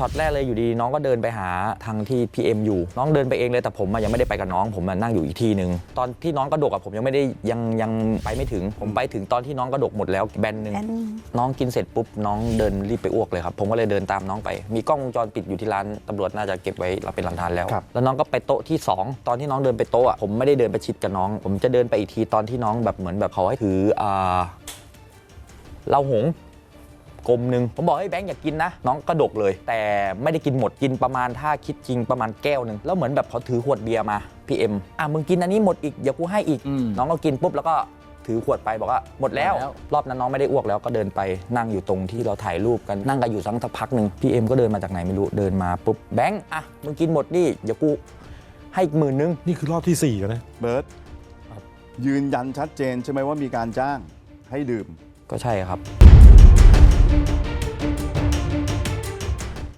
ช็อตแรกเลยอยู่ดีน้องก็เดินไปหาทางที่พีเอ็มอยู่ น้องเดินไปเองเลยแต่ผมอะยังไม่ได้ไปกับน้อง ผมอะนั่งอยู่อีกที่หนึ่งตอนที่น้องกระดกอะผมยังไม่ได้ยังยังไปไม่ถึง ผมไปถึงตอนที่น้องกระดกหมดแล้วแบนหนึ่ง แอนน้องกินเสร็จปุ๊บน้องเดินรีบไปอ้วกเลยครับ ผมก็เลยเดินตามน้องไป มีกล้องวงจรปิดอยู่ที่ร้านตำรวจน่าจะเก็บไว้เราเป็นหลักฐานแล้ว ครับ แล้วน้องก็ไปโต๊ะที่ 2 ตอนที่น้องเดินไปโต๊ะอะผมไม่ได้เดินไปชิดกับน้อง ผมจะเดินไปอีกทีตอนที่น้องแบบเหมือนแบบเขาให้ถืออ่าเหล้าหงส์ก ลมหนึ่งผมบอกให้ยแบงค์อย่ากินนะ น้องกระดกเลย แต่ไม่ได้กินหมดกินประมาณถ้าคิดจริงประมาณแก้วหนึ่งแล้วเหมือนแบบเขาถือขวดเบียร์มาพี่เอ็มอะมึงกินอันนี้หมดอีกเดี๋ยวกูให้อีก อืม น้องก็กินปุ๊บแล้วก็ถือขวดไปบอกว่าหมดแล้ว หมดแล้ว รอบนั้นน้องไม่ได้อ้วกแล้วก็เดินไปนั่งอยู่ตรงที่เราถ่ายรูปกันนั่งกันอยู่สักพักหนึ่งพี่เอ็มก็เดินมาจากไหนไม่รู้เดินมาปุ๊บแบงค์อะมึงกินหมดดิเดี๋ยวกูให้อีกหมื่นนึง นี่คือรอบที่ 4 แล้วนะ เบิร์ตยืนยันชัดเจนใช่ไหมว่ามีการจ้างให้ดื่ม ก็ใช่ครับ